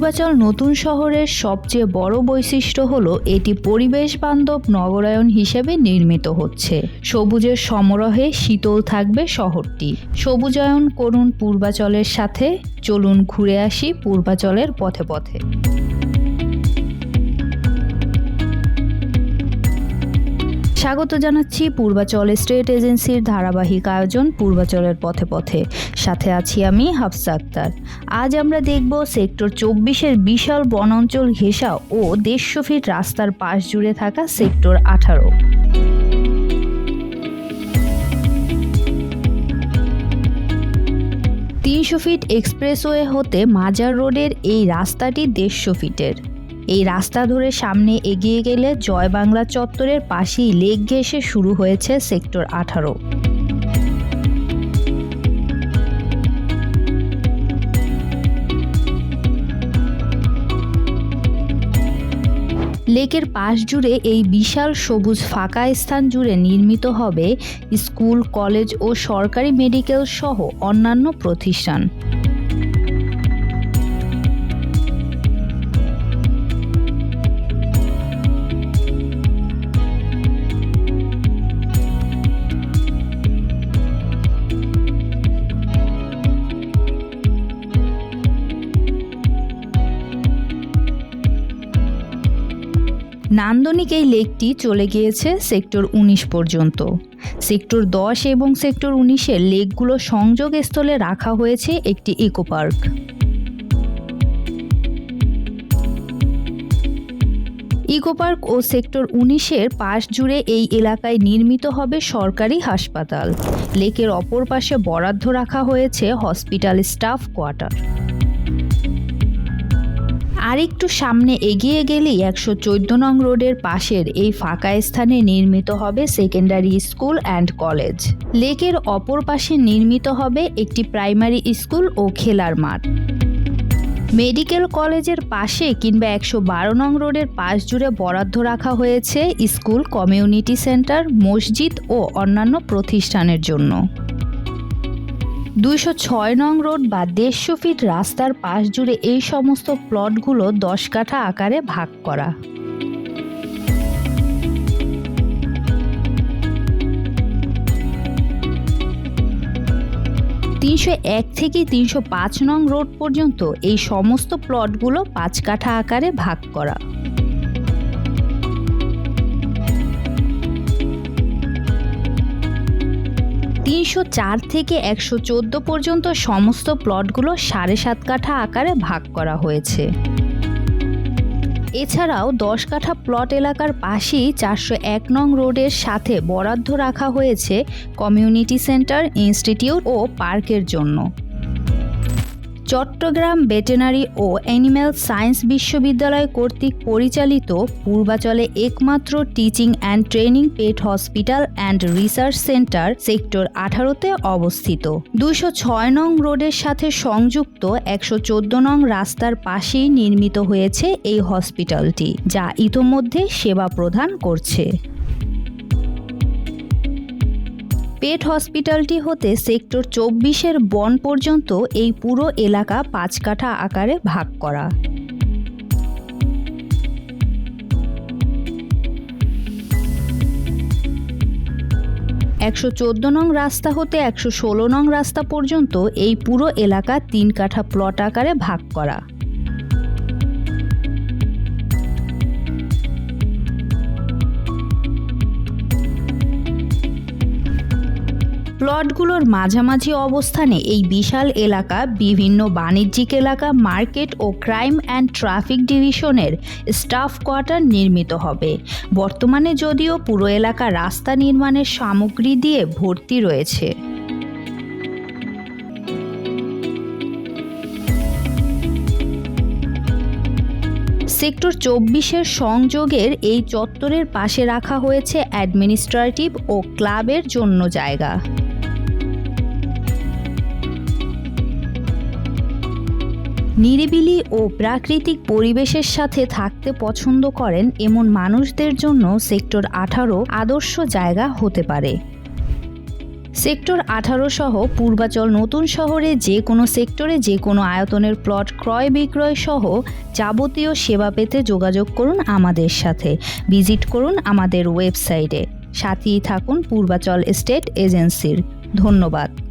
পূর্বাচল নতুন শহরের সবচেয়ে বড় বৈশিষ্ট্য হল এটি পরিবেশ বান্ধব নগরায়ন হিসেবে নির্মিত হচ্ছে। সবুজের সমরহে শীতল থাকবে শহরটি। সবুজায়ন করুন পূর্বাচলের সাথে, চলুন ঘুরে আসি পূর্বাচলের পথে পথে। স্বাগত জানাচ্ছি পূর্বাচল স্টেট এজেন্সির ধারাবাহিক আয়োজন পূর্বাচলের পথে পথে। সাথে আছি আমি হাফসা আক্তার। আজ আমরা দেখব সেক্টর চব্বিশের বিশাল বনাঞ্চল ঘেঁষা ও দেড়শো ফিট রাস্তার পাশ জুড়ে থাকা সেক্টর আঠারো। তিনশো ফিট এক্সপ্রেসওয়ে হতে মাজার রোডের এই রাস্তাটি দেড়শো ফিটের। এই রাস্তা ধরে সামনে এগিয়ে গেলে জয় বাংলা চত্বরের পাশেই লেক ঘেঁষে শুরু হয়েছে সেক্টর আঠারো। লেকের পাশ জুড়ে এই বিশাল সবুজ ফাঁকা স্থান জুড়ে নির্মিত হবে স্কুল, কলেজ ও সরকারি মেডিকেল সহ অন্যান্য প্রতিষ্ঠান। নান্দনিক এই লেকটি চলে গিয়েছে সেক্টর উনিশ পর্যন্ত। সেক্টর দশ এবং সেক্টর উনিশের লেকগুলো সংযোগস্থলে রাখা হয়েছে একটি ইকো পার্ক ইকো পার্ক ও সেক্টর উনিশের পাশ জুড়ে এই এলাকায় নির্মিত হবে সরকারি হাসপাতাল। লেকের অপর পাশে বরাদ্দ রাখা হয়েছে হসপিটাল স্টাফ কোয়ার্টার। আরেকটু সামনে এগিয়ে গেলেই একশো চোদ্দ নং রোডের পাশের এই ফাঁকা স্থানে নির্মিত হবে সেকেন্ডারি স্কুল অ্যান্ড কলেজ। লেকের অপর পাশে নির্মিত হবে একটি প্রাইমারি স্কুল ও খেলার মাঠ। মেডিকেল কলেজের পাশে কিংবা একশো বারো নং রোডের পাশ জুড়ে বরাদ্দ রাখা হয়েছে স্কুল কমিউনিটি সেন্টার, মসজিদ ও অন্যান্য প্রতিষ্ঠানের জন্য। দুইশো ছয় নং রোড বা দেড়শো ফিট রাস্তার পাশ জুড়ে এই সমস্ত প্লটগুলো দশ কাঠা আকারে ভাগ করা। তিনশো এক থেকে তিনশো পাঁচ নং রোড পর্যন্ত এই সমস্ত প্লটগুলো পাঁচ কাঠা আকারে ভাগ করা। তিনশো চার থেকে একশো চোদ্দ পর্যন্ত সমস্ত প্লটগুলো সাড়ে সাত কাঠা আকারে ভাগ করা হয়েছে। এছাড়াও দশ কাঠা প্লট এলাকার পাশেই চারশো এক নং রোডের সাথে বরাদ্দ রাখা হয়েছে কমিউনিটি সেন্টার, ইনস্টিটিউট ও পার্কের জন্য। চট্টগ্রাম ভেটেনারি ও অ্যানিম্যাল সায়েন্স বিশ্ববিদ্যালয় কর্তৃক পরিচালিত পূর্বাচলে একমাত্র teaching and training pet hospital and research centre sector আঠারোতে অবস্থিত। দুশো ছয় নং রোডের সাথে সংযুক্ত একশো চোদ্দ নং রাস্তার পাশেই নির্মিত হয়েছে এই হসপিটালটি, যা ইতোমধ্যে সেবা প্রদান করছে। পেট হসপিটালটি হতে সেক্টর চব্বিশের বন পর্যন্ত এই পুরো এলাকা পাঁচ কাঠা আকারে ভাগ করা। একশো চোদ্দ নং রাস্তা হতে একশো ষোলো নং রাস্তা পর্যন্ত এই পুরো এলাকা তিন কাঠা প্লট আকারে ভাগ করা। প্লটগুলোর মাঝামাঝি অবস্থানে এই বিশাল এলাকা বিভিন্ন বাণিজ্যিক এলাকা, মার্কেট ও ক্রাইম অ্যান্ড ট্রাফিক ডিভিশনের স্টাফ কোয়ার্টার নির্মিত হবে। বর্তমানে যদিও পুরো এলাকা রাস্তা নির্মাণের সামগ্রী দিয়ে ভর্তি রয়েছে। সেক্টর চব্বিশের সংযোগের এই চত্বরের পাশে রাখা হয়েছে অ্যাডমিনিস্ট্রেটিভ ও ক্লাবের জন্য জায়গা। নিরিবিলি ও প্রাকৃতিক পরিবেশের সাথে থাকতে পছন্দ করেন এমন মানুষদের জন্য সেক্টর আঠারো আদর্শ জায়গা হতে পারে। সেক্টর আঠারো সহ পূর্বাচল নতুন শহরে যে কোনো সেক্টরে যে কোনো আয়তনের প্লট ক্রয় বিক্রয় সহ যাবতীয় সেবা পেতে যোগাযোগ করুন আমাদের সাথে। ভিজিট করুন আমাদের ওয়েবসাইটে। সাথেই থাকুন পূর্বাচল স্টেট এজেন্সির। ধন্যবাদ।